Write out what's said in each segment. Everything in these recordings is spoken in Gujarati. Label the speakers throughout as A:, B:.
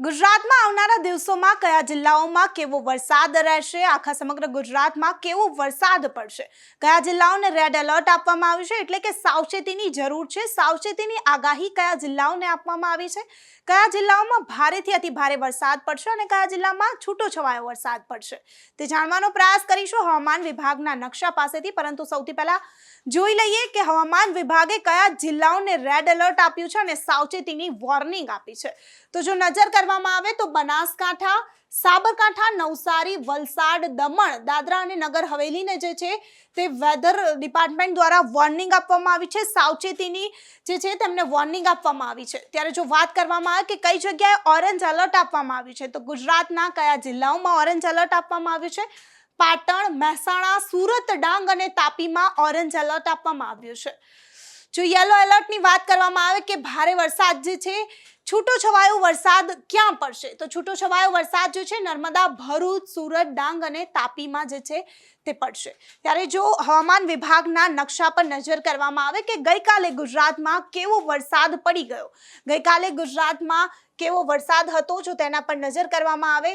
A: ગુજરાતમાં આવનારા દિવસોમાં કયા જિલ્લાઓમાં કેવો વરસાદ રહેશે? આખા સમગ્ર ગુજરાતમાં કેવો વરસાદ પડશે? કયા જિલ્લાઓને રેડ એલર્ટ આપવામાં આવ્યું છે? એટલે કે સાવચેતીની જરૂર છે. સાવચેતીની આગાહી કયા જિલ્લાઓને આપવામાં આવી છે? કયા જિલ્લાઓમાં ભારેથી અતિ ભારે વરસાદ પડશે અને કયા જિલ્લામાં છૂટો છવાયો વરસાદ પડશે? તે જાણવાનો પ્રયાસ કરીશું હવામાન વિભાગના નકશા પાસેથી. પરંતુ સૌથી પહેલા જોઈ લઈએ કે હવામાન વિભાગે કયા જિલ્લાઓને રેડ એલર્ટ આપ્યું છે અને સાવચેતીની વોર્નિંગ આપી છે. તો જો નજર કરવામાં આવે તો બનાસકાંઠા, સાબરકાંઠા, નવસારી, વલસાડ, દમણ, દાદરા અને નગર હવેલીને જે છે તે વેધર ડિપાર્ટમેન્ટ દ્વારા વોર્નિંગ આપવામાં આવી છે. સાવચેતીની જે છે તેમને વોર્નિંગ આપવામાં આવી છે. ત્યારે જો વાત કરવામાં આવે કે કઈ જગ્યાએ ઓરેન્જ એલર્ટ આપવામાં આવ્યું છે, તો ગુજરાતના કયા જિલ્લાઓમાં ઓરેન્જ એલર્ટ આપવામાં આવ્યું છે? પાટણ, મહેસાણા, સુરત, ડાંગ અને તાપીમાં ઓરેન્જ એલર્ટ આપવામાં આવ્યું છે. જો યલો એલર્ટની વાત કરવામાં આવે કે ભારે વરસાદ જે છે છૂટો છવાયો વરસાદ ક્યાં પડશે? તો છૂટો છવાયો વરસાદ જે છે, નર્મદા, ભરૂચ, સુરત, ડાંગ અને તાપીમાં જે છે, તે પડશે. ત્યારે જો હવામાન વિભાગના નકશા પર નજર કરવામાં આવે કે ગઈકાલે ગુજરાતમાં કેવો વરસાદ પડી ગયો? ગઈકાલે ગુજરાતમાં કેવો વરસાદ હતો, જો તેના પર નજર કરવામાં આવે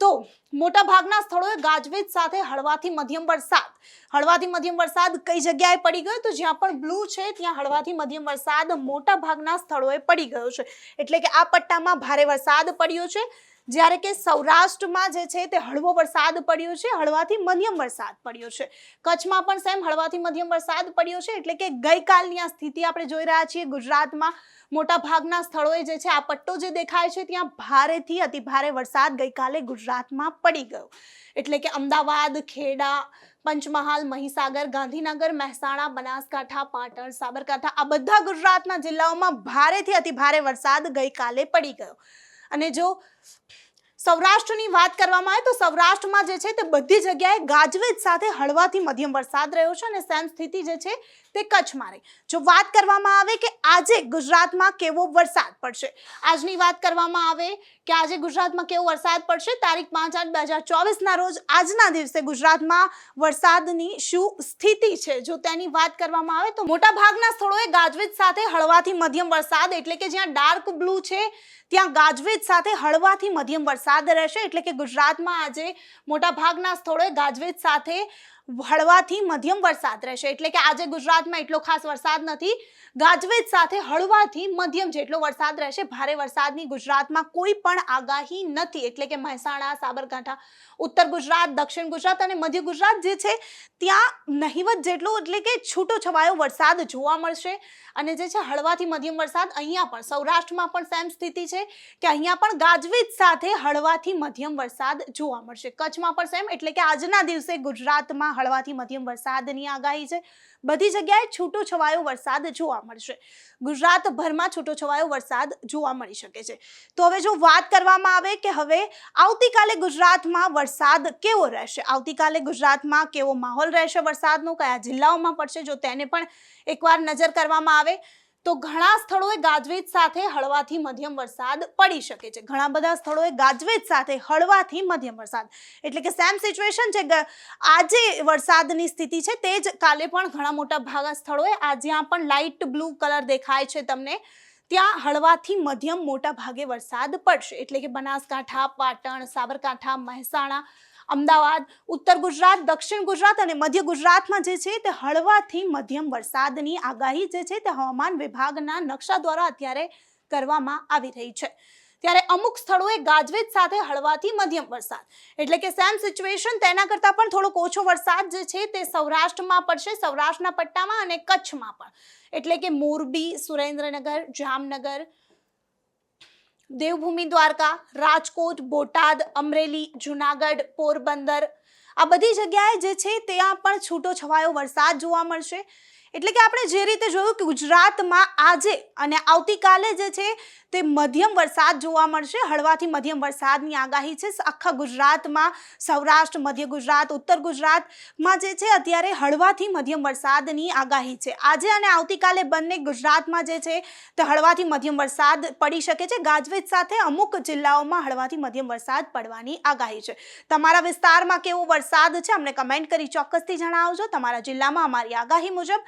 A: તો મોટાભાગના સ્થળોએ ગાજવીજ સાથે હળવાથી મધ્યમ વરસાદ. હળવાથી મધ્યમ વરસાદ કઈ જગ્યાએ પડી ગયો? તો જ્યાં પણ બ્લુ છે, ત્યાં હળવાથી મધ્યમ વરસાદ મોટાભાગના સ્થળોએ પડી ગયો છે. એટલે કે આ પટ્ટામાં ભારે વરસાદ પડ્યો છે. જ્યારે કે સૌરાષ્ટ્રમાં જે છે તે હળવો વરસાદ પડ્યો છે, હળવાથી મધ્યમ વરસાદ પડ્યો છે. કચ્છમાં પણ સેમ હળવાથી મધ્યમ વરસાદ પડ્યો છે, એટલે કે ગઈકાલની આ સ્થિતિ આપણે જોઈ રહ્યા છીએ. ગુજરાતમાં મોટા ભાગના સ્થળોએ જે છે આ પટ્ટો જે દેખાય છે ત્યાં ભારેથી અતિભારે વરસાદ ગઈકાલે ગુજરાતમાં પડી ગયો. એટલે કે અમદાવાદ, ખેડા, પંચમહાલ, મહીસાગર, ગાંધીનગર, મહેસાણા, બનાસકાંઠા, પાટણ, સાબરકાંઠા આ બધા ગુજરાતના જિલ્લાઓમાં ભારેથી અતિભારે વરસાદ ગઈકાલે પડી ગયો. અને જો સૌરાષ્ટ્રની વાત કરવામાં આવે તો સૌરાષ્ટ્રમાં જે છે તે બધી જગ્યાએ ગાજવીજ સાથે હળવાથી મધ્યમ વરસાદ રહ્યો છે અને સેમ સ્થિતિ જે છે તે કચ્છમાં રહી. જો વાત કરવામાં આવે કે આજે ગુજરાતમાં કેવો વરસાદ પડશે? આજની વાત કરવામાં આવે કે આજે ગુજરાતમાં કેવો વરસાદ પડશે? તારીખ પાંચ આઠ બે હજાર ચોવીસના રોજ આજના દિવસે ગુજરાતમાં વરસાદની શું સ્થિતિ છે? જો તેની વાત કરવામાં આવે તો મોટાભાગના સ્થળોએ ગાજવીજ સાથે હળવાથી મધ્યમ વરસાદ, એટલે કે જ્યાં ડાર્ક બ્લુ છે, ત્યાં ગાજવીજ સાથે હળવાથી મધ્યમ વરસાદ રહેશે એટલે કે ગુજરાતમાં આજે મોટા ભાગના સ્થળોએ ગાજવીજ સાથે હળવાથી મધ્યમ વરસાદ રહેશે. એટલે કે આજે ગુજરાતમાં એટલો ખાસ વરસાદ નથી. ગાજવીજ સાથે હળવાથી મધ્યમ જેટલો વરસાદ રહેશે. ભારે વરસાદની ગુજરાતમાં કોઈ પણ આગાહી નથી. એટલે કે મહેસાણા, સાબરકાંઠા, ઉત્તર ગુજરાત, દક્ષિણ ગુજરાત અને મધ્ય ગુજરાત જે છે, ત્યાં નહિવત જેટલો એટલે કે છૂટો છવાયો વરસાદ જોવા મળશે. અને જે છે, હળવાથી મધ્યમ વરસાદ અહીંયા પણ, સૌરાષ્ટ્રમાં પણ સેમ સ્થિતિ છે કે અહીંયા પણ ગાજવીજ સાથે હળવાથી મધ્યમ વરસાદ જોવા મળશે. કચ્છમાં પણ સેમ એટલે કે આજના દિવસે ગુજરાતમાં હળવાથી મધ્યમ વરસાદની આગાહી છે. બધી જગ્યાએ છૂટો છવાયો વરસાદ જોવા મળશે. ગુજરાતભરમાં છૂટો છવાયો વરસાદ જોવા મળી શકે છે. તો હવે જો વાત કરવામાં આવે કે હવે આવતીકાલે ગુજરાતમાં વરસાદ કેવો રહેશે? આવતીકાલે ગુજરાતમાં કેવો માહોલ રહેશે વરસાદનો? કયા જિલ્લાઓમાં પડશે? જો તેને પણ એકવાર નજર કરવામાં આવે. તો ઘણા સ્થળોએ ગાજવીજ સાથે હળવાથી મધ્યમ વરસાદ પડી શકે છે. ઘણા બધા સ્થળોએ ગાજવીજ સાથે હળવાથી મધ્યમ વરસાદ. એટલે કે સેમ સિચ્યુએશન છે. આજે વરસાદની સ્થિતિ છે તે જ કાલે પણ ઘણા મોટા ભાગા સ્થળોએ આ જ્યાં પણ લાઇટ બ્લુ કલર દેખાય છે તમને, ત્યાં હળવાથી મધ્યમ મોટા ભાગે વરસાદ પડશે. એટલે કે બનાસકાંઠા, પાટણ, સાબરકાંઠા, મહેસાણા અમદાવાદ, ઉત્તર ગુજરાત, દક્ષિણ ગુજરાત અને મધ્ય ગુજરાતમાં જે છે તે હળવાથી મધ્યમ વરસાદની આગાહી જે છે તે હવામાન વિભાગના નકશા દ્વારા અત્યારે કરવામાં આવી રહી છે. ત્યારે અમુક સ્થળોએ ગાજવીજ સાથે હળવાથી મધ્યમ વરસાદ. એટલે કે સેમ સિચ્યુએશન તેના કરતાં પણ થોડોક ઓછો વરસાદ જે છે તે સૌરાષ્ટ્રમાં પડશે, સૌરાષ્ટ્રના પટ્ટામાં અને કચ્છમાં પણ. એટલે કે મોરબી, સુરેન્દ્રનગર, જામનગર દેવભૂમિ દ્વારકા, રાજકોટ, બોટાદ, અમરેલી, જુનાગઢ, પોરબંદર. આ બધી જગ્યાએ જે છે, ત્યાં પણ છૂટો છવાયો વરસાદ જોવા મળશે. એટલે કે આપણે જે રીતે જોયું કે ગુજરાતમાં આજે અને આવતીકાલે જે છે તે મધ્યમ વરસાદ જોવા મળશે. હળવાથી મધ્યમ વરસાદની આગાહી છે. આખા ગુજરાતમાં, સૌરાષ્ટ્ર, મધ્ય ગુજરાત, ઉત્તર ગુજરાતમાં જે છે અત્યારે હળવાથી મધ્યમ વરસાદની આગાહી છે. આજે અને આવતીકાલે બંને ગુજરાતમાં જે છે તે હળવાથી મધ્યમ વરસાદ પડી શકે છે. ગાજવીજ સાથે અમુક જિલ્લાઓમાં હળવાથી મધ્યમ વરસાદ પડવાની આગાહી છે. તમારા વિસ્તારમાં કેવો વરસાદ છે? અમને કમેન્ટ કરી ચોક્કસથી જણાવજો. તમારા જિલ્લામાં અમારી આગાહી મુજબ